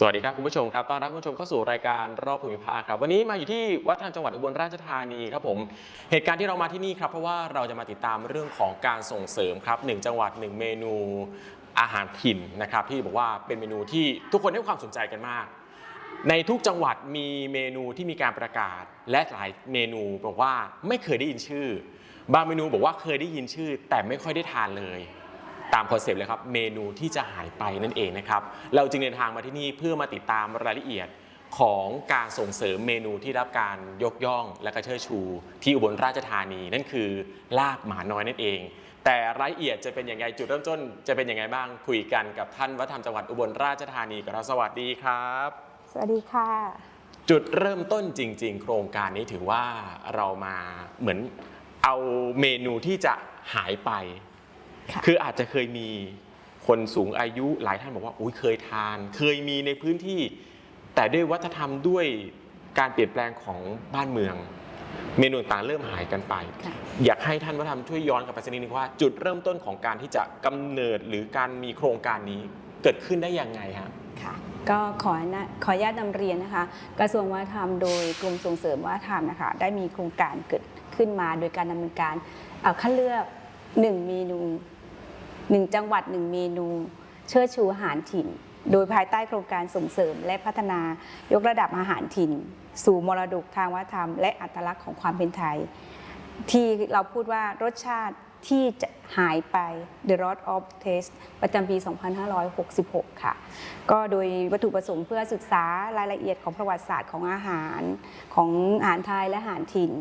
สวัสดีครับคุณผู้ชมครับต้อนรับคุณผู้ชมเข้าสู่รายการรอบภูมิภาคครับวันนี้มาอยู่ที่วัดทางจังหวัดอุบลราชธานีครับผมเหตุการณ์ที่เรามาที่นี่ครับเพราะว่าเราจะมาติดตามเรื่องของการส่งเสริมครับหนึ่งจังหวัดหนึ่งเมนูอาหารถิ่นนะครับที่บอกว่าเป็นเมนูที่ทุกคนให้ความสนใจกันมาก ในทุกจังหวัดมีเมนูที่มีการประกาศ และหลายเมนูบอกว่าไม่เคยได้ยินชื่อ บางเมนูบอกว่าเคยได้ยินชื่อ แต่ไม่ค่อยได้ทานเลย ตามคอนเซปต์เลยครับเมนูที่จะหายไปนั่นเองนะครับเราจึงเดินทางมาที่นี่เพื่อมาติดตามรายละเอียดของการส่งเสริมเมนูที่รับการยกย่องและก็เชิดชู ที่อุบลราชธานีนั่นคือลาบหมาน้อยนั่นเอง แต่รายละเอียดจะเป็นยังไงจุดเริ่มต้น จะเป็นยังไงบ้างคุยกันกับท่านวัฒนธรรมจังหวัดอุบลราชธานีกับเราสวัสดีครับ สวัสดีค่ะ จุดเริ่มต้นจริง ๆ โครงการนี้ถือว่าเรามาเหมือนเอาเมนูที่จะหายไป ค่ะคืออาจจะเคยมีคนสูงอายุหลายท่านบอกว่าอุ้ยเคยทาน เคยมีในพื้นที่ แต่ด้วยวัฒนธรรมด้วยการเปลี่ยนแปลงของบ้านเมือง เมนูต่างๆเริ่มหายกันไปค่ะอยากให้ท่านวัฒนธรรมช่วยย้อนกลับไปสักนิดนึงว่า จุดเริ่มต้นของการที่จะกำเนิดหรือการมีโครงการนี้เกิดขึ้นได้ยังไงฮะค่ะก็ขอนะขออนุญาตนำเรียนนะคะ กระทรวงวัฒนธรรมโดยกรมส่งเสริมวัฒนธรรมนะคะ ได้มีโครงการเกิดขึ้นมาโดยการดำเนินการเอ่อคัดเลือก 1 เมนู หนึ่งจังหวัดหนึ่งเมนู เชิดชูอาหารถิ่น โดยภายใต้โครงการส่งเสริมและพัฒนายกระดับอาหารถิ่น สู่มรดกทางวัฒนธรรม และอัตลักษณ์ของความเป็นไทย ที่เราพูดว่ารสชาติ ที่จะหายไป The Rot of Taste ประจำปี 2566 ค่ะ ก็โดยวัตถุประสงค์เพื่อศึกษารายละเอียดของประวัติศาสตร์ของอาหารของอาหารไทยและอาหารถิ่น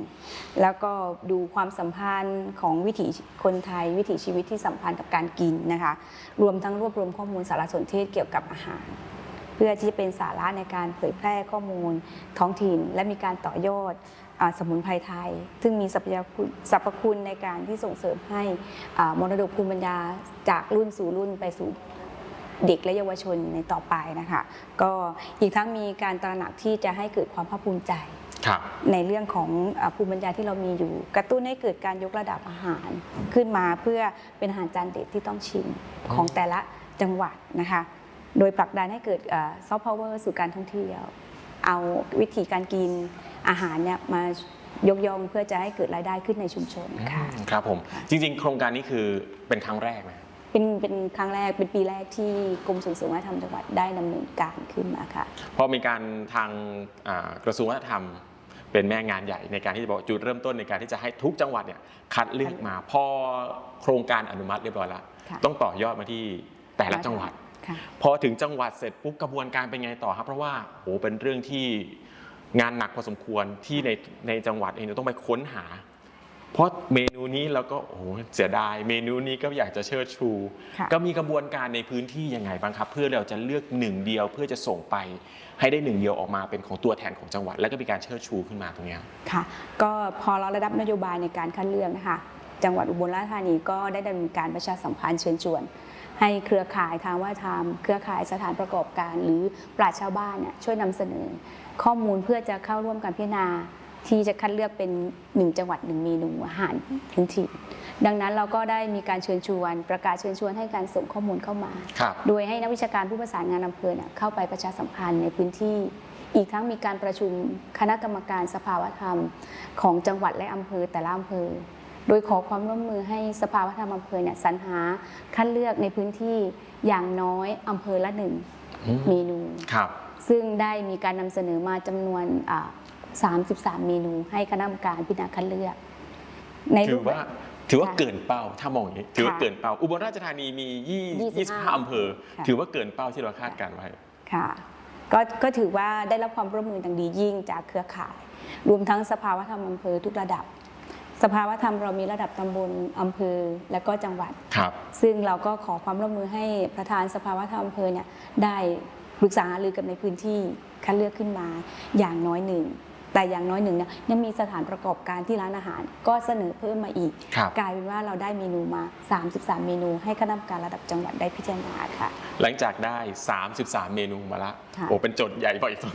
แล้วก็ดูความสัมพันธ์ของวิถีคนไทย วิถีชีวิตที่สัมพันธ์กับการกินนะคะ รวมทั้งรวบรวมข้อมูลสารสนเทศเกี่ยวกับอาหาร เพื่อที่จะเป็นสาระในการเผยแพร่ข้อมูลท้องถิ่น และมีการต่อยอด สมุนไพรไทย ซึ่งมีสรรพคุณสรรพคุณในการที่ส่งเสริมให้อ่ามรดกภูมิปัญญาจากรุ่นสู่รุ่นไปสู่เด็กและเยาวชนในต่อไปนะคะ ก็อีกทั้งมีการตระหนักที่จะให้เกิดความภาคภูมิใจครับในเรื่องของอาภูมิปัญญาที่เรามีอยู่ กระตุ้นให้เกิดการยกระดับอาหารขึ้นมาเพื่อเป็นอาหารจานเด็ดที่ต้องชิมของแต่ละจังหวัดนะคะ โดยผลักดันให้เกิดซอฟต์พาวเวอร์สู่การท่องเที่ยว เอาวิธีการกิน อาหารเนี่ยมายกย่องเพื่อจะให้เกิดรายได้ขึ้นในชุมชนค่ะ ครับผม จริงๆ โครงการนี้คือเป็นครั้งแรกไหมเป็นเป็นครั้งแรกเป็นปีแรกที่กรมส่งเสริมวัฒนธรรมจังหวัดได้ดำเนินการขึ้นมาค่ะพอมีการทางอ่ากระทรวงวัฒนธรรม เป็นแม่งานใหญ่ในการที่จะบอกจุดเริ่มต้นในการที่จะให้ทุกจังหวัดเนี่ยคัดเลือกมา พอโครงการอนุมัติเรียบร้อยแล้วค่ะ ต้องต่อยอดมาที่แต่ละจังหวัด ค่ะ พอถึงจังหวัดเสร็จปุ๊บกระบวนการเป็นไงต่อครับ เพราะว่าโหเป็นเรื่องที่ งานหนักพอสมควรที่ในในจังหวัดเองจะต้องไปค้นหา เพราะเมนูนี้เราก็โอ้โหเสียดาย เมนูนี้ก็อยากจะเชิดชูค่ะก็มีกระบวนการในพื้นที่ยังไงบ้างครับ เพื่อเราจะเลือกหนึ่งเดียวเพื่อจะส่งไปให้ได้หนึ่งเดียวออกมาเป็นของตัวแทนของจังหวัด แล้วก็มีการเชิดชูขึ้นมาตรงเนี้ยค่ะ ก็พอเราระดับนโยบายในการคัดเลือกนะคะจังหวัดอุบลราชธานีก็ได้ดำเนินการประชาสัมพันธ์เชิญชวน ให้เครือข่ายทางว่าทำเครือข่ายสถานประกอบการ หรือปราชชาวบ้านเนี่ยช่วยนำเสนอ ข้อมูลเพื่อจะเข้าร่วมการพิจารณา ที่จะคัดเลือกเป็น 1 จังหวัด1เมนูอาหารพื้นถิ่นดังนั้นเราก็ได้มีการเชิญชวน ประกาศเชิญชวนให้การส่งข้อมูลเข้ามา โดยให้นักวิชาการผู้ประสานงานอำเภอเนี่ยเข้าไปประชาสัมพันธ์ในพื้นที่อีกทั้งมีการประชุมคณะกรรมการสภาวธรรม ของจังหวัดและอำเภอแต่ละอำเภอ โดยขอความร่วมมือให้สภาวธรรมอำเภอเนี่ยสรรหาคัดเลือกในพื้นที่อย่างน้อยอำเภอละหนึ่งอืมเมนูครับซึ่งได้มีการนำเสนอมาจำนวนอ่า33 เมนู ให้คณะกรรมการพิจารณาคัดเลือก ในถืรูอปแบว่าบถือว่าค่ะเกินเป้าถ้ามองอย่างนี้ ถือว่าค่ะเกินเป้า อุบลราชธานีมียี่ยี่สิบห้า25 อำเภอค่ะถือว่าเกินเป้าที่เราคาดการไว้ค่ะก็ก็ถือว่าได้รับความร่วมมือดังดียิ่งจากเครือข่าย รวมทั้งสภาวธรรมอำเภอทุกระดับ สภาวธรรมเรามีระดับตำบลอำเภอและก็จังหวัด ครับ ซึ่งเราก็ขอความร่วมมือให้ประธานสภาวธรรมอำเภอเนี่ยได้ปรึกษาหารือกันในพื้นที่คัดเลือกขึ้นมาอย่างน้อยหนึ่ง แต่อย่างน้อยหนึ่งเนี่ยยังมีสถานประกอบการที่ร้านอาหาร ก็เสนอเพิ่มมาอีก ครับ กลายเป็นว่าเราได้เมนูมา 33 เมนู ให้คณะกรรมการระดับจังหวัดได้พิจารณาค่ะ หลังจากได้ 33 เมนูมาละ ค่ะ โอ้ เป็นโจทย์ใหญ่พออีกตัว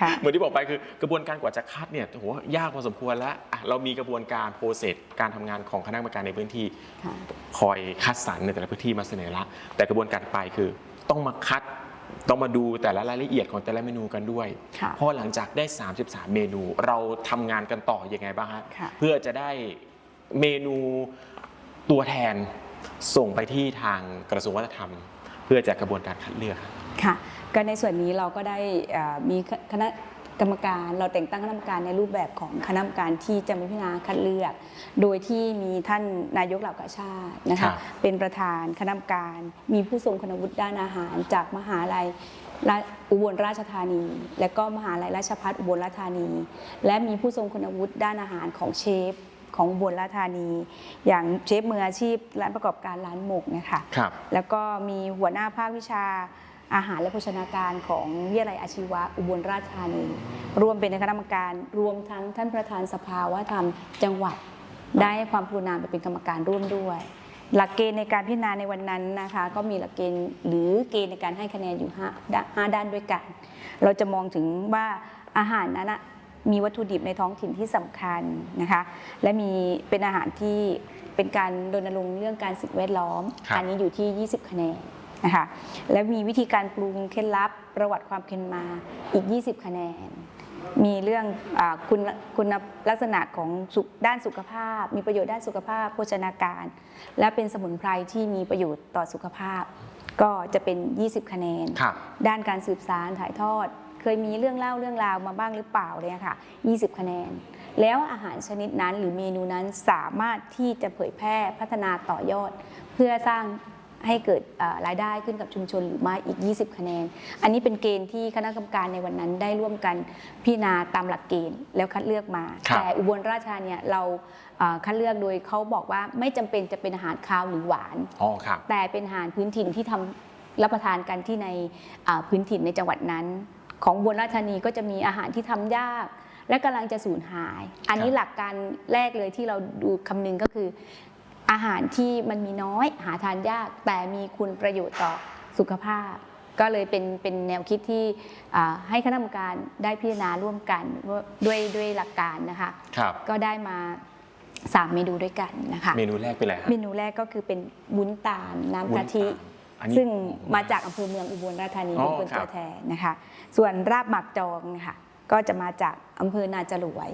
ค่ะ เหมือนที่บอกไปคือกระบวนการกว่าจะคัดเนี่ยโอ้โหยากพอสมควรแล้วอะเรามีกระบวนการโปรเซสการทำงานของคณะกรรมการในพื้นที่ค่ะคอยคัดสรรในแต่ละพื้นที่มาเสนอละ แต่กระบวนการไปคือต้องมาคัด ต้องมาดูแต่ละรายละเอียดของแต่ละเมนูกันด้วยค่ะเพราะหลังจากได้ 33 เมนู เราทำงานกันต่อยังไงบ้างฮะค่ะ เพื่อจะได้เมนูตัวแทนส่งไปที่ทางกระทรวงวัฒนธรรม เพื่อจะกระบวนการคัดเลือกครับ ค่ะก็ในส่วนนี้เราก็ได้เอ่อมีคณะ กรรมการเราแต่งตั้งคณะกรรมการในรูปแบบของคณะกรรมการที่จะมาพิจารณาคัดเลือก โดยที่มีท่านนายกเหล่ากาชาตินะครัคะบ เป็นประธานคณะกรรมการ มีผู้ทรงคุณวุฒิด้านอาหาร จากมหาลัยราอุบลราชธานี และก็มหาลัยราชภัฏอุบลราชธานี และมีผู้ทรงคุณวุฒิด้านอาหารของเชฟของอุบลราชธานี อย่างเชฟมืออาชีพร้านประกอบการร้านหมกนะคะ ครับ แล้วก็มีหัวหน้าภาควิชา อาหารและโภชนาการของวิทยาลัยอาชีวะอุบลราชธานีรวมเป็นคณะกรรมการรวมทั้งท่านประธานสภาวัฒนธรรมจังหวัด ได้ให้ความกรุณาไปเป็นกรรมการร่วมด้วย หลักเกณฑ์ในการพิจารณาในวันนั้นนะคะ ก็มีหลักเกณฑ์หรือเกณฑ์ในการให้คะแนนอยู่ห้าด้านห้าด้านด้วยกัน เราจะมองถึงว่าอาหารนั้นนะมีวัตถุดิบในท้องถิ่นที่สำคัญนะคะ และมีเป็นอาหารที่เป็นการรณรงค์เรื่องการสิ่งแวดล้อมครับอันนี้อยู่ที่ 20 คะแนน นะคะและมีวิธีการปรุงเคล็ดลับประวัติความเป็นมาอีก 20 คะแนน มีเรื่องอาคุณคุณลักษณะของสุขด้านสุขภาพ มีประโยชน์ด้านสุขภาพโภชนาการ และเป็นสมุนไพรที่มีประโยชน์ต่อสุขภาพ ก็จะเป็น 20 คะแนนครับด้านการสืบสารถ่ายทอด เคยมีเรื่องเล่าเรื่องราวมาบ้างหรือเปล่าเนี่ยค่ะ 20 คะแนน แล้วอาหารชนิดนั้นหรือเมนูนั้นสามารถที่จะเผยแพร่พัฒนาต่อยอด เพื่อสร้าง ให้เกิดเอ่อรายได้ขึ้นกับชุมชนหรือไม่อีก 20 คะแนน อันนี้เป็นเกณฑ์ที่คณะกรรมการในวันนั้นได้ร่วมกันพิจารณาตามหลักเกณฑ์แล้วคัดเลือกมาครับแต่อุบลราชธานีเนี่ยเราเอ่อคัดเลือกโดยเขาบอกว่าไม่จำเป็นจะเป็นอาหารคาวหรือหวานอ๋อครับแต่เป็นอาหารพื้นถิ่นที่ทำรับประทานกันที่ในอ่าพื้นถิ่นในจังหวัดนั้น ของอุบนราชธานีก็จะมีอาหารที่ทำยาก และกำลังจะสูญหาย อันนี้ครับหลักการแรกเลยที่เราดูคำนึงก็คือ อาหารที่มันมีน้อยหาทานยาก แต่มีคุณประโยชน์ต่อสุขภาพ ก็เลยเป็นเป็นแนวคิดที่อ่าให้คณะกรรมการได้พิจารณาร่วมกันด้วยด้วยหลักการนะคะครับก็ได้มาสามเมนูด้วยกันนะคะเมนูแรกเป็นอะไรฮะเมนูแรกก็คือเป็นวุ้นตาลน้ำกะทิวุ้นตาลอันนี้ซึ่งมาจากอำเภอเมืองอุบลราชธานีอ๋อเป็นคนครับตัวแทนนะคะ ส่วนราบหมักจองนะคะก็จะมาจากอำเภอนาจรวย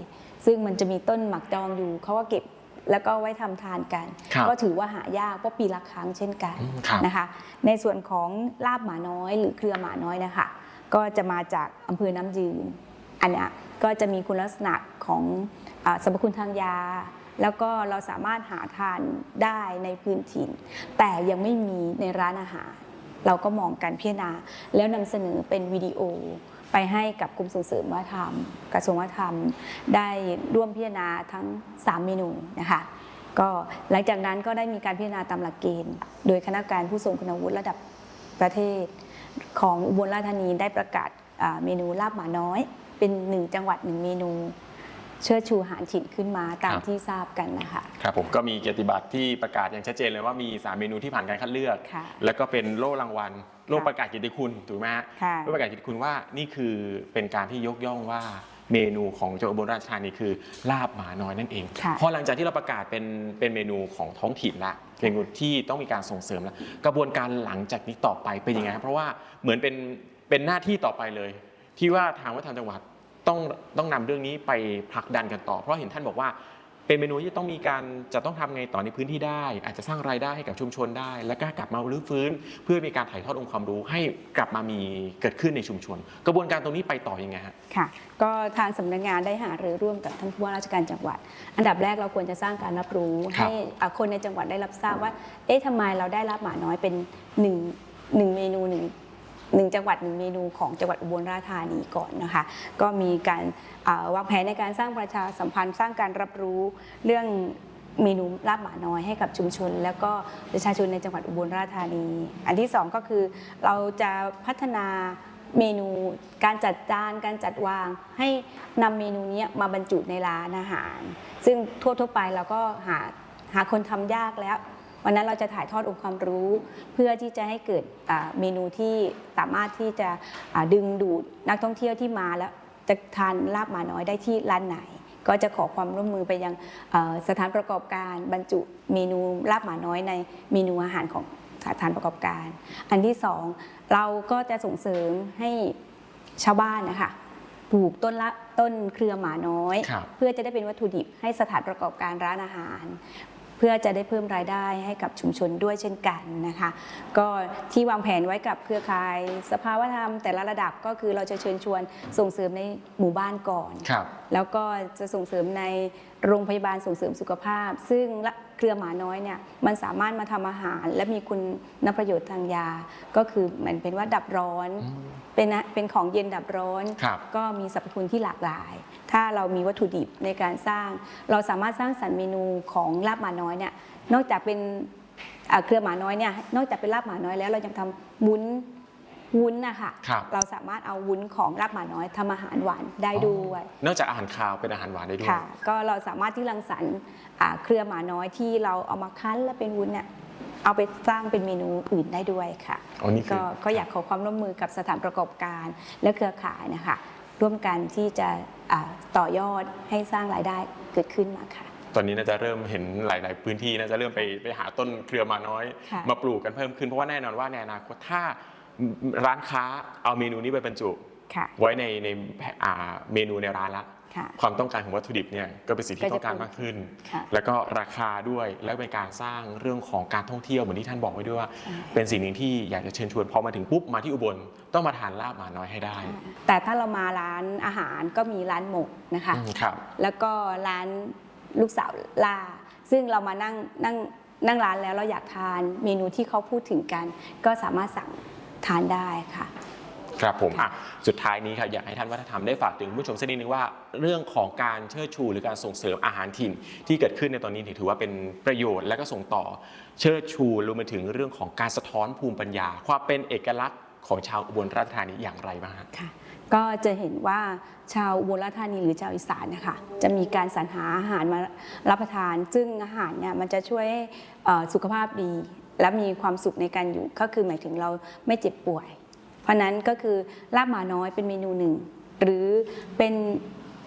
ซึ่งมันจะมีต้นหมักจองอยู่เขาก็เก็บ แล้วก็ไว้ทำทานกันครับก็ถือว่าหายากเพราะปีละครั้งเช่นกันอืมครับนะคะ ในส่วนของลาบหมาน้อย หรือเครือหมาน้อยนะคะก็จะมาจากอำเภอน้ำยืน อันเนี้ยก็จะมีคุณลักษณะของอาสรรพคุณทางยา แล้วก็เราสามารถหาทานได้ในพื้นถิ่น แต่ยังไม่มีในร้านอาหาร เราก็มองการพิจารณาแล้วนำเสนอเป็นวิดีโอ ไปให้กับกรมส่งเสริมวัฒนธรรม กระทรวงวัฒนธรรม ได้ร่วมพิจารณาทั้ง 3 เมนูนะคะก็หลังจากนั้นก็ได้มีการพิจารณาตามหลักเกณฑ์ โดยคณะกรรมการผู้ทรงคุณวุฒิระดับประเทศ ของอุบลราชธานีได้ประกาศอ่าเมนูลาบหมาน้อย เป็น1จังหวัด1เมนู เชิดชูอาหารถิ่นขึ้นมาตามครับที่ทราบกันนะคะครับผมก็มีเกียรติบัตรที่ประกาศอย่างชัดเจนเลยว่ามี 3 เมนูที่ผ่านการคัดเลือกค่ะแล้วก็เป็นโล่รางวัล โล่ค่ะประกาศเกียรติคุณถูกไหมฮะค่ะโล่ประกาศเกียรติคุณว่านี่คือเป็นการที่ยกย่องว่าเมนูของจังหวัดอุบลราชธานีคือลาบหมาน้อยนั่นเองค่ะพอหลังจากที่เราประกาศเป็นเป็นเมนูของท้องถิ่นละเป็นเมนูที่ต้องมีการส่งเสริมแล้วกระบวนการหลังจากนี้ต่อไปเป็นยังไงครับเพราะว่าเหมือนเป็นเป็นหน้าที่ต่อไปเลย ที่ว่าทางวัฒนธรรมจังหวัดต้องต้องนำเรื่องนี้ไปผลักดันกันต่อ เพราะเห็นท่านบอกว่า เป็นเมนูที่ต้องมีการจะต้องทำไงต่อในพื้นที่ได้ อาจจะสร้างรายได้ให้กับชุมชนได้ แล้วก็กลับมารื้อฟื้น เพื่อมีการถ่ายทอดองค์ความรู้ให้กลับมามีเกิดขึ้นในชุมชน กระบวนการตรงนี้ไปต่อยังไงฮะค่ะก็ทางสำนักงานได้หารือร่วมกับท่านผู้ว่าราชการจังหวัด อันดับแรกเราควรจะสร้างการรับรู้ครับให้อะคนในจังหวัดได้รับทราบว่าเอ๊ะทำไมเราได้รับหมาน้อยเป็นหนึ่งหนึ่งเมนูหนึ่ง หนึ่งจังหวัดหนึ่งเมนูของจังหวัดอุบลราชธานีก่อนนะคะ ก็มีการาวางแผนในการสร้างประชาสัมพันธ์ สร้างการรับรู้เรื่องเมนูลาบหมาน้อยให้กับชุมชน แล้วก็ประชาชนในจังหวัดอุบลราชธานี อันที่สองก็คือเราจะพัฒนาเมนูการจัดจานการจัดวางให้นำเมนูนี้มาบรรจุในร้านอาหาร ซึ่งทั่วๆไปเราก็หาหาคนทำยากแล้ว วันนั้นเราจะถ่ายทอดองค์ความรู้ เพื่อที่จะให้เกิดอ่าเมนูที่สามารถที่จะอ่าดึงดูดนักท่องเที่ยวที่มาแล้วจะทานลาบหมาน้อยได้ที่ร้านไหน ก็จะขอความร่วมมือไปยังเอ่อสถานประกอบการบรรจุเมนูลาบหมาน้อยในเมนูอาหารของสถานประกอบการ อันที่สองเราก็จะส่งเสริมให้ชาวบ้านนะคะปลูกต้นละต้นเครือหมาน้อยครับเพื่อจะได้เป็นวัตถุดิบให้สถานประกอบการร้านอาหาร เพื่อจะได้เพิ่มรายได้ให้กับชุมชนด้วยเช่นกันนะคะ ก็ที่วางแผนไว้กับเครือข่ายสภาวธรรมแต่ละระดับก็คือเราจะเชิญชวนส่งเสริมในหมู่บ้านก่อนครับแล้วก็จะส่งเสริมในโรงพยาบาลส่งเสริมสุขภาพ ซึ่งละเครือหมาน้อยเนี่ยมันสามารถมาทำอาหาร และมีคุณประโยชน์ทางยา ก็คือเหมือนเป็นว่าดับร้อน เป็นนะเป็นของเย็นดับร้อนครับก็มีสรรพคุณที่หลากหลาย ถ้าเรามีวัตถุดิบในการสร้าง เราสามารถสร้างสรรค์เมนูของลาบหมาน้อยเนี่ยนอกจากเป็นอ่าเครือหมาน้อยเนี่ยนอกจากเป็นลาบหมาน้อยแล้วเรายังทำวุ้น วุ้นนะคะครับ เราสามารถเอาวุ้นของลาบหมาน้อยทำอาหารหวานได้ด้วยนอกจากอาหารคาวเป็นอาหารหวานได้ด้วย ค่ะ ก็เราสามารถที่รังสรรค์อ่าเครือหมาน้อยที่เราเอามาคั้นและเป็นวุ้นเนี่ยเอาไปสร้างเป็นเมนูอื่นได้ด้วยค่ะอ๋อนี่คือ ก็ก็อยากขอความร่วมมือกับสถานประกอบการและเครือข่ายนะคะ ร่วมกันที่จะอ่าต่อยอดให้สร้างรายได้เกิดขึ้นมาค่ะ ตอนนี้น่าจะเริ่มเห็นหลาย ๆ พื้นที่น่าจะเริ่มไปไปหาต้นเครือมาน้อย ค่ะมาปลูกกันเพิ่มขึ้นเพราะว่าแน่นอนว่าในอนาคตถ้า ร้านค้าเอาเมนูนี้ไปบรรจุ ค่ะไว้ในในอ่าเมนูในร้านละ ค่ะ ความต้องการของวัตถุดิบเนี่ยก็เป็นสิ่งก็ที่จะต้องการมากขึ้น ค่ะแล้วก็ราคาด้วยและเป็นการสร้างเรื่องของการท่องเที่ยวเหมือนที่ท่านบอกไว้ด้วยว่าใช่เป็นสิ่งหนึ่งที่อยากจะเชิญชวนพอมาถึงปุ๊บมาที่อุบลต้องมาทานลาบหมาน้อยให้ได้แต่ถ้าเรามาร้านอาหารก็มีร้านหมกนะคะ อืมครับ แล้วก็ร้านลูกสาวล่าซึ่งเรามานั่งนั่งนั่งร้านแล้วเราอยากทานเมนูที่เขาพูดถึงกัน ก็สามารถสั่ง ทานได้ค่ะ ครับผมอะสุดท้ายนี้ครับอยากให้ท่านวัฒนธรรมได้ฝากถึงผู้ชมสักนิดนึงว่าเรื่องของการเชิดชูหรือการส่งเสริมอาหารถิ่นที่เกิดขึ้นในตอนนี้ถือว่าเป็นประโยชน์และก็ส่งต่อ เชิดชูรวมไปถึงเรื่องของการสะท้อนภูมิปัญญา ความเป็นเอกลักษณ์ของชาวอุบลราชธานีอย่างไรบ้างฮะค่ะก็จะเห็นว่าชาวอุบลราชธานีหรือชาวอีสานนะคะจะมีการสรรหาอาหารมารับประทาน ซึ่งอาหารเนี่ยมันจะช่วยให้เอ่อสุขภาพดี และมีความสุขในการอยู่ก็คือหมายถึงเราไม่เจ็บป่วย เพราะนั้นก็คือลาบหมาน้อยเป็นเมนูหนึ่ง หรือเป็น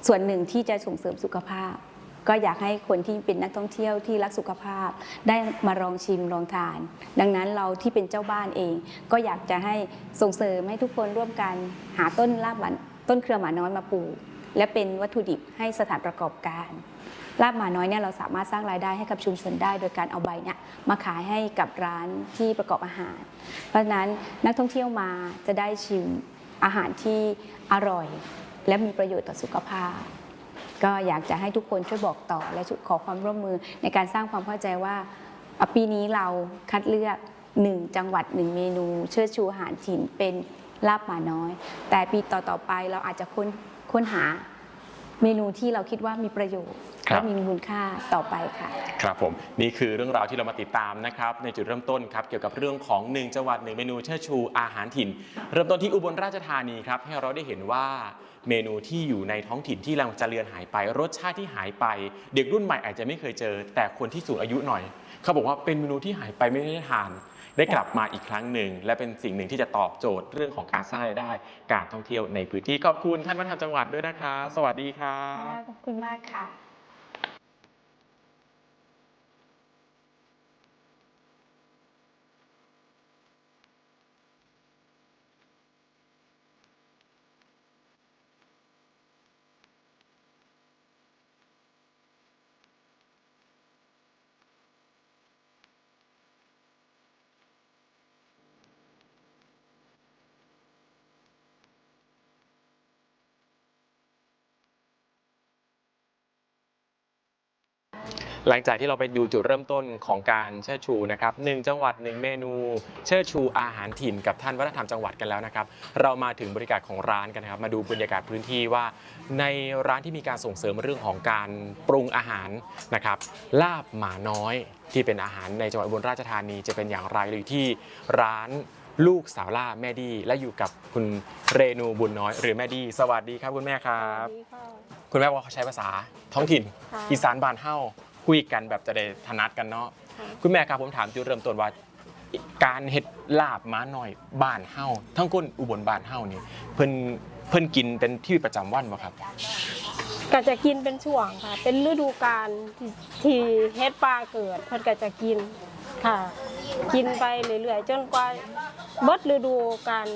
ส่วนหนึ่งที่จะส่งเสริมสุขภาพ ก็อยากให้คนที่เป็นนักท่องเที่ยวที่รักสุขภาพ ได้มาลองชิมลองทาน ดังนั้นเราที่เป็นเจ้าบ้านเอง ก็อยากจะให้ส่งเสริมให้ทุกคนร่วมกันหาต้นลาบหมาต้นเครือหมาน้อยมาปลูกและเป็นวัตถุดิบให้สถานประกอบการลาบหมาน้อยเนี่ยเราสามารถสร้างรายได้ให้กับชุมชนได้ โดยการเอาใบเนี่ย มาขายให้กับร้านที่ประกอบอาหาร เพราะฉะนั้นนักท่องเที่ยวมาจะได้ชิมอาหารที่อร่อย และมีประโยชน์ต่อสุขภาพ ก็อยากจะให้ทุกคนช่วยบอกต่อและขอความร่วมมือในการสร้างความเข้าใจว่าปีนี้เราคัดเลือก1จังหวัด1เมนู เชิดชูอาหารถิ่นเป็นลาบหมาน้อย แต่ปีต่อๆไปเราอาจจะค้นค้นหา เมนูที่เราคิดว่ามีประโยชน์ครับ และมีมูลค่าต่อไปค่ะ ครับผมนี่คือเรื่องราวที่เรามาติดตามนะครับในจุดเริ่มต้นครับเกี่ยวกับเรื่องของหนึ่งจังหวัดหนึ่งเมนูเชิดชูอาหารถิ่น เริ่มต้นที่อุบลราชธานีครับให้เราได้เห็นว่าเมนูที่อยู่ในท้องถิ่นที่กำลังจะเลือนหายไป รสชาติที่หายไป เด็กรุ่นใหม่อาจจะไม่เคยเจอ แต่คนที่สูงอายุหน่อย เขาบอกว่าเป็นเมนูที่หายไปไม่ได้ทาน ได้กลับมาอีกครั้งหนึ่ง และเป็นสิ่งหนึ่งที่จะตอบโจทย์เรื่องของการสร้างรายได้ การท่องเที่ยวในพื้นที่ขอบคุณท่านวัฒนธรรมจังหวัดด้วยนะคะ สวัสดีครับขอบคุณมากค่ะ หลังจากที่เราไปดูจุดเริ่มต้นของการเชิดชูนะครับหนึ่งจังหวัดหนึ่งเมนู เชิดชูอาหารถิ่นกับท่านวัฒนธรรมจังหวัดกันแล้วนะครับ เรามาถึงบริการของร้านกันนะครับมาดูบรรยากาศพื้นที่ว่า ในร้านที่มีการส่งเสริมเรื่องของการปรุงอาหารนะครับลาบหมาน้อยที่เป็นอาหารในจังหวัดอุบลราชธานีจะเป็นอย่างไรหรือที่ร้านลูกสาวล่าแม่ดีและอยู่กับคุณเรนูบุญน้อยหรือแม่ดี สวัสดีครับคุณแม่ครับ คุณแม่บอกว่าเขาใช้ภาษาท้องถิ่นค่ะอีสานบ้านเฮา คุยกันแบบจะได้ถนัดกันเนาะคุณแม่ครับผมถามจุดเริ่มต้นว่า การเฮ็ดลาบม้าหน่อยบ้านเฮาทั้งคนอุบลบ้านเฮานี่เพิ่นเพิ่นกินเป็นที่ประจำวันบ่ครับ ก็จะกินเป็นช่วงค่ะ เป็นฤดูกาลที่ที่เฮ็ดปลาเกิด เพิ่นก็จะกินค่ะ กินไปเรื่อยๆจนกว่าเบิดฤดูกาล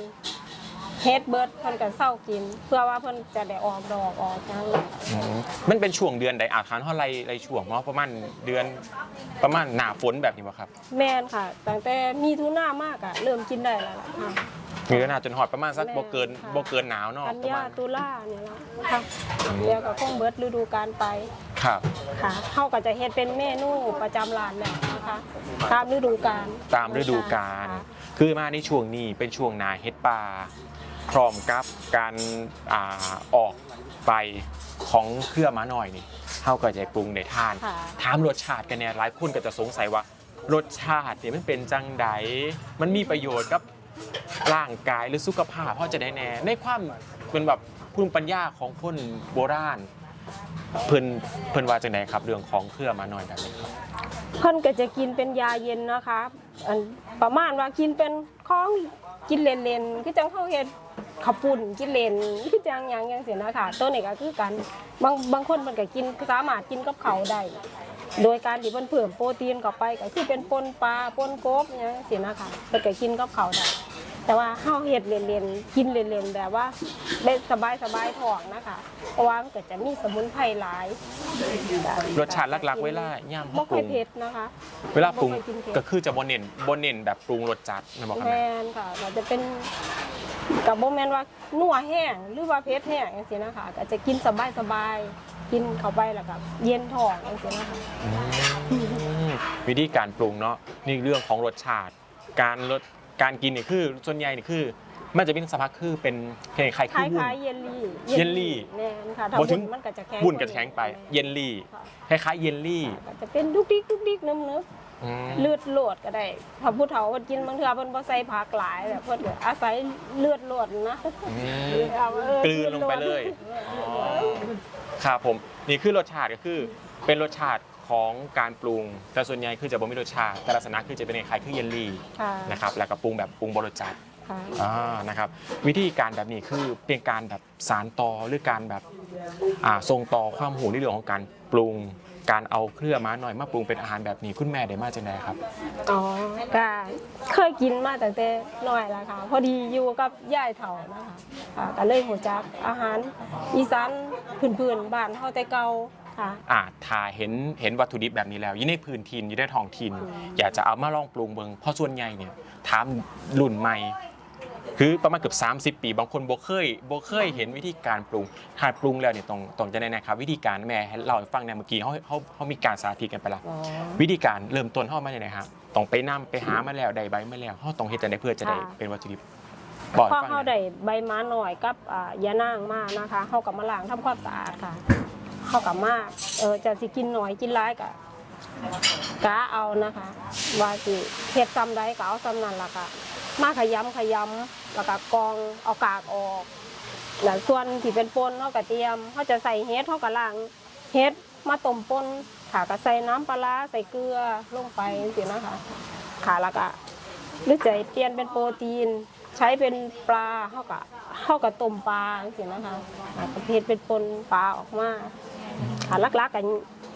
เฮ็ดเบิดเพิ่นก็เศร้ากิน เพื่อว่าเพิ่นจะได้ออกดอกออกหยังอืมมันเป็นช่วงเดือนใดอาคารเท่าไรไรช่วงเนาะประมาณเดือนประมาณหน้าฝนแบบนี้บ่ครับแม่นค่ะตั้งแต่มีทุนามากอะเริ่มกินได้แล้วล่ะค่ะ มีหน้าจนหอดประมาณสักแม่ บ่เกินค่ะบ่เกินหนาวเนาะกันประยามาณ ตุลาเนี่ยละค่ะแล้วก็คงเบิดฤดูกาลไป ครับ ค่ะเฮาก็จะเฮ็ดเป็นเมนูประจำร้านแล้วนะคะตามฤดูกาลตามฤดูกาลค่ะคือมาในช่วงนี้เป็นช่วงนาเฮ็ดปลา พร้อมกับการอ่าออกไปของเครือมาหน่อยนี่เฮาก็จะปรุงในทานค่ะถามรสชาติกันเนี่ยหลายคนก็จะสงสัยว่ารสชาติเนี่ยมันเป็นจังใดมันมีประโยชน์กับร่างกายหรือสุขภาพเพราะจะได้แน่ในความเป็นแบบภูมิปัญญาของคนโบราณ เพิ่นเพิ่นว่าจังไดครับเรื่องของเครือมาหน่อยแบบนี้ครับเพิ่นก็จะกินเป็นยาเย็นนะคะอันประมาณว่ากินเป็นของ กินเลนเลนคือจังเขาเฮ็ดข้าวปุ่นกินเลนคือจังหยังยังเสียนะคะตัวนี้ก็คือกันบางบางคนมันก็กินสามารถกินกับข้าวได้โดยการที่เพิ่นเพิ่มโปรตีนเข้าไปก็คือเป็นปนปลาปนกบหยังเสียนะคะเพิ่นก็กินกับข้าวได้ แต่ว่าเฮาเฮ็ดเล่นๆกินเล่นๆแบบว่าได้สบายๆท้องนะคะ เพราะว่ามันก็จะมีสมุนไพรหลายรสชาติลักๆ เวลาย่ำบ่เฮาปค่อรุยงเผ็ดนะคะ เวลาปรุงบ่ค่อยกินเผ็ดก็คือจะบ่เน้นบ่เน้นแบบปรุงรสจัดนะบอกครับแมแม่นค่ะก็จะเป็นกับโบแมนว่านัวแห้งหรือว่าเผ็ดแห้งอย่างนี้นะคะก็จะกินสบายสบายๆกินเข้าไปแล้วก็เย็นท้องอย่างนี้นะคะอืมวิธีการปรุงเนาะนี่เรื่องของรสชาติการรส การกินเนี่ยคือส่วนใหญ่เนี่ยคือ มันจะเป็นสภาพคือเป็นคล้ายๆคคือวุ้น ล้ายๆเยลลี่เยลลี่แม่นค่ะถ้าบ่ถึบุงญมันก็จะแข็งวุ้นกับแข็งไปเยลลี่ค่ะคล้ายๆเยลลี่ก็จะเป็นดุกดิกดุกดิกนึบอืมๆเลือดโลดก็ได้ถ้าผู้เฒ่าเพิ่นกินบางเทื่อเพิ่นบ่ใส่ผักหลายแบบเพิ่นก็อาศัยเลือดโลดนะอืม เอาเออกลืนลงไปเลยอ๋อครับผม นี่คือรสชาติก็คือ เป็นรสชาติ ของการปรุง แต่ส่วนใหญ่คือจะบ่มีรสชาติ แต่ลักษณะคือจะเป็นคล้ายๆคือเยลลี่ค่ะนะครับแล้วก็ปรุงแบบปรุงบรสจัดค่ะอ่านะครับวิธีการแบบนี้คือเป็นการแบบสารต่อหรือการแบบอ่าทรงต่อความหูในเรื่องของการปรุง การเอาเครื่องม้าหน่อยมาปรุงเป็นอาหารแบบนี้คุณแม่ได้มาจากไหนครับ อ๋อก็เคยกินมาตั้งแต่น้อยแล้วค่ะ พอดีอยู่กับยายเฒ่านะคะค่ะก็เลยหัวจักอาหารอีสานพื้นๆบ้านเฮาแต่เก่า ค่ะ อ่าถ้าเห็นเห็นวัตถุดิบแบบนี้แล้วอยู่ในพื้นถิ่นอยู่ในท้องถิ่นอืมอยากจะเอามาลองปรุงเบิงเพราะส่วนใหญ่เนี่ยถามรุ่นใหม่ คือประมาณเกือบ30 ปี บางคนบ่เคยบ่เคยเห็นวิธีการปรุงถ้าปรุงแล้วเนี่ยต้องต้องจะแนะนะครับ วิธีการแม่ให้เราให้ฟังในยเมื่อกี้เขาเขาเขามีการสาธิตกันไปละอ๋อวิธีการเริ่มต้นเข้ามาเนี่ยนะครับต้องไปนํไปหามาแล้วได้ใบมาแล้วเขาต้องเฮ็ดจังไดเพื่อจะได้ค่ะเป็นวัตถุดิบบอกพอให้ฟังหเฮาน่อยได้ใบม้าหน่อยกับอ่ายานางมานะคะเฮาก็มาล้างทำความสะอาดค่ะ เข้ากับมาก เออจะสิกินหน่อยกินร้ายกะกะเอานะคะ ว่าสิเฮ็ดซ้ำได้ก็เอาซ้ำนั่นล่ะค่ะมาขยำขยำแล้วก็กองเอากากออกแล้วส่วนที่เป็นปนเขาก็เตรียมเขาจะใส่เฮ็ดเขาก็ล้างเฮ็ดมาต้มปนค่ะก็ใส่น้ำปลาใส่เกลือลงไปสินะคะค่ะแล้วก็หรือจะเปลี่ยนเป็นโปรตีน ใช้เป็นปลาเขาก็เขาก็ต้มปลาสินะคะอ่าประเภทเป็นปนปลาออกมา ค่ะลักๆกัน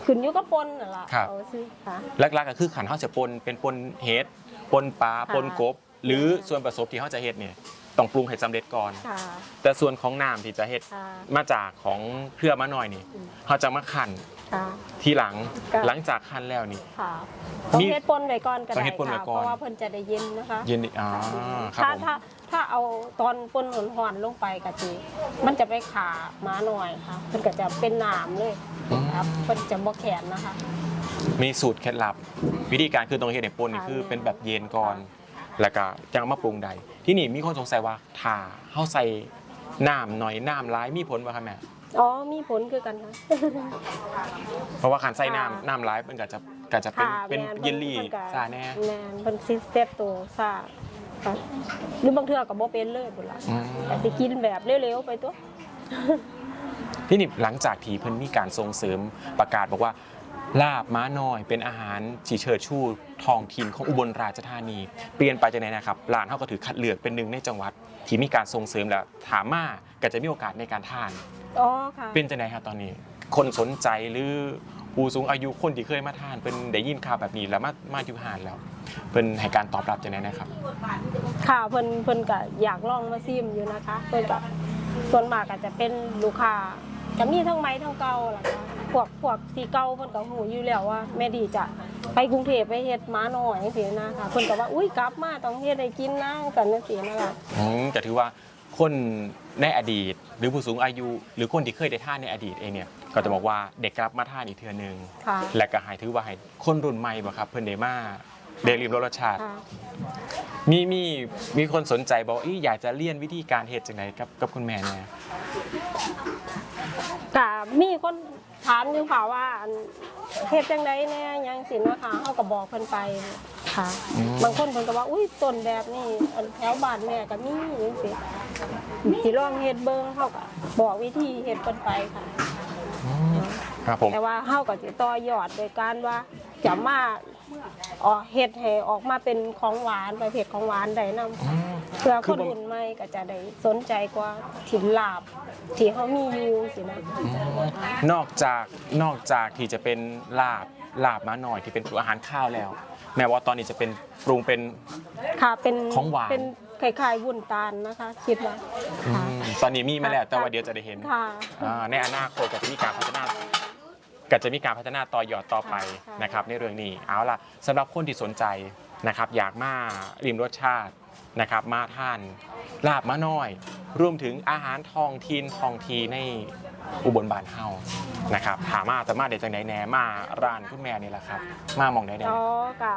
ขึ้นอยู่กับปนนั่นล่ะครับ เอาสิค่ะ หลักๆก็คือขันเขาจะปนเป็นปนเฮ็ดปนปลาค่ะ ปนกบ หรือส่วนผสมที่เขาจะเฮ็ดเนี่ยต้องปรุงให้สำเร็จก่อน ค่ะแต่ส่วนของน้ำที่จะเฮ็ดค่ะ มาจากของเครือมะนอยนี่อืมเขาจะมาขัน ค่ะ ทีหลังค่ะ หลังจากขันแล้วนี่ ค่ะต้องมีเฮ็ดปนไว้ก่อนก็ต้องได้เฮ็ดปนไว้ค่ะก่อน เพราะว่าเพิ่นจะได้เย็นนะคะเย็นดิอ่าครับถ้าผมถ้าถ้าเอาตอนปนหอนหอนๆลงไปก็สิมันจะไปขาม้าหน่อยค่ะเพิ่นก็จะเป็นหนามเลยครับเพิ่นจะบ่แข็งนะคะ มีสูตรเคล็ดลับ วิธีการคือตรงเฮ็ดในปนนี่ค่ะคือเป็นแบบเย็นก่อน แล้วก็จังเอามาปรุงใด ที่นี่มีคนสงสัยว่าถ้าเขาใส่น้ำหน่อยน้ำร้ายมีผลป่ะครับแม่ อ๋อมีผลคือกันค่ะ เพราะว่าขันใส่ค่ะน้ำน้ำร้ายมันก็จะก็จะเป็นค่ะเป็นแม่เยลลี่พิ่นก็ซาแน่แม่นเพิ่นสิเซตตัวซ่าค่ะหรือบางเทื่อก็บ่เป็นเลยพุ่นล่ะอืมแต่สิกินแบบเร็วๆไปตัว ที่นี่หลังจากที่เพิ่นมีการส่งเสริมประกาศบอกว่า ลาบม้าน้อย เป็นอาหารจีเชิดชูท้องถิ่นของอุบลราชธานี เปลี่ยนไปจากไหนนะครับร้านเขาก็ถือคัดเลือกเป็นหนึ่งในจังหวัด ที่มีการส่งเสริมแล้วถามมาก็จะมีโอกาสในการทาน อ๋อค่ะเป็นจังไหนครับตอนนี้ คนสนใจหรือผู้สูงอายุคนที่เคยมาทานเป็นได้ยินข่าวแบบนี้แล้วมามาอยู่หานแล้วเป็นให้การตอบรับจังไหนนะครับ ค่ะเพิ่นเพิ่นก็อยากลองมาซิมอยู่นะคะเพิ่นก็ส่วนมากก็จะเป็นลูกค้า จะมีทั้งไม้ทั้งเก่าล่ะค่ะพวกพวกที่เก่าเพิ่นก็หูอยู่แล้วว่าแม่ดีจะไปกรุงเทพไปเฮ็ดหม้าน้อยจังซี่นะคะเพิ่นก็ว่าอุ้ยกลับมาต้องเฮ็ดให้กินนะกันจังซี่นะคะอืมแต่ถือว่าคนในอดีต หรือผู้สูงอายุ หรือคนที่เคยได้ท่านในอดีตเองเนี่ยก็จะบอกว่าเด็กกลับมาท่านอีกเทือหนึง ค่ะ และก็ใหายถือว่าให้คนรุ่นใหม่บ่ครับเพิ่นได้มาได้ริมรสรสชาติ ค่ะ มีมีมีคนสนใจบอกว่าอยอยากจะเรียนวิธีการเฮ็ดจังไดกับกับคุณแม่เนี่ย ก็มีคนถามอยู่ค่ะว่าอันเฮ็ดจังไดแน่ยังสินะคะเฮาก็บอกเพิ่นไปค่ะบางคนเพิ่นก็ว่าอุ้ยต้นแบบนี้อันแถวบ้านแม่ก็มีจังซี่สิลองเฮ็ดเบิ่งเฮาก็บอกวิธีเฮ็ดเพิ่นไปค่ะ ครับผม แต่ว่าเฮาก็สิต่อยอดโดยการว่าจะมาออกเฮ็ดให้ออกมาเป็นของหวานประเภทของหวานได้นํอืม เพื่อคืคอนบ่รุ่นใหม่ก็จะได้สนใจกว่าถิ่นลาบที่เฮามีอยู่สินะ นอกจากนอกจากที่จะเป็นลาบลาบมาหน่อยที่เป็นอาหารข้าวแล้ว แม้ว่าตอนนี้จะเป็นปรุงเป็น ค่ะเป็นของหวาน เป็นคล้ายๆวุ้นตาลนะคะ คิดว่าอืค่ะมตอนนี้มีมาแล้วแต่ว่าเดี๋ยวจะได้เห็นค่ะ อ่าในอนาคตก็จะมีการพัฒนา ก็จะมีการพัฒนาต่อยอดต่อไปค่ะ นะครับในเรื่องนี้เอาล่ะสำหรับคนที่สนใจนะครับอยากมาริมรสชาตินะครับมาทานลาบมะน้อย รวมถึงอาหารทองทินทองทีใน อุบลบานเฮานะครับถามมาจะมาเด็ดจังไหนแหน่มาร้านคุณแม่นี่แหละครับ มามองได้แน่อ๋อกะ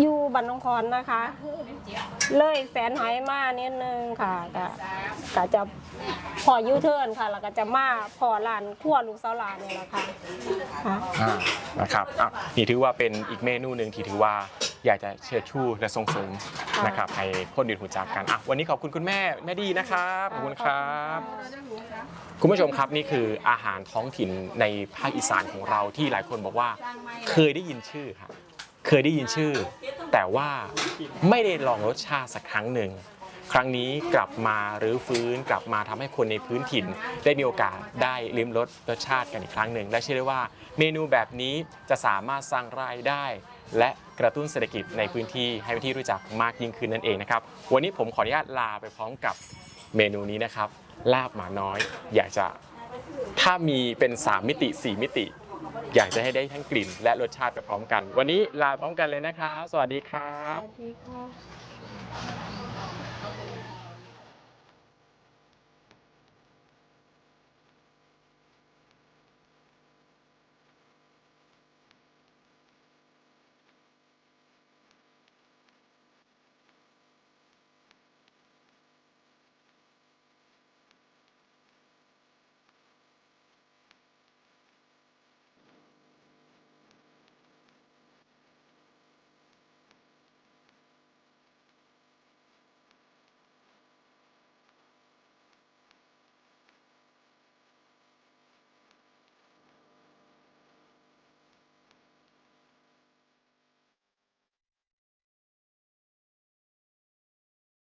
อยู่บันนองคอนนะคะ เลยแสนหอยมานิดนึงค่ะกะกะจะพอยูเทิร์นค่ะ แล้วก็จะมาพอร้านขั้วลูกสาวหลานนี่แหละค่ะค่ะ อ่านะครับอะนี่ถือว่าเป็นอีกเมนูหนึ่งที่ถือว่า อยากจะเชิดชูและส่งเสริมนะครับให้คนอื่นรู้จักกันอะวันนี้ขอบคุณคุณแม่แม่ดีนะครับขอบคุณครับ คุณผู้ชมครับนี่คืออาหารท้องถิ่นในภาคอีสานของเราที่หลายคนบอกว่าเคยได้ยินชื่อครับเคยได้ยินชื่อ แต่ว่าไม่ได้ลองรสชาติสักครั้งหนึ่งครั้งนี้กลับมาหรือฟื้นกลับมาทำให้คนในพื้นถิ่น ได้มีโอกาสได้ลิ้มรสรสชาติกันอีกครั้งหนึ่งและเชื่อได้ว่าเมนูแบบนี้จะสามารถสร้างรายได้ และกระตุ้นเศรษฐกิจในพื้นที่ให้เป็นที่รู้จักมากยิ่งขึ้นนั่นเองนะครับ วันนี้ผมขออนุญาตลาไปพร้อมกับเมนูนี้นะครับลาบหมาน้อย อยากจะถ้ามีเป็น 3 มิติ 4 มิติ อยากจะให้ได้ทั้งกลิ่น และรสชาติไปพร้อมกัน วันนี้ลาพร้อมกันเลยนะครับ สวัสดีครับ สวัสดีค่ะ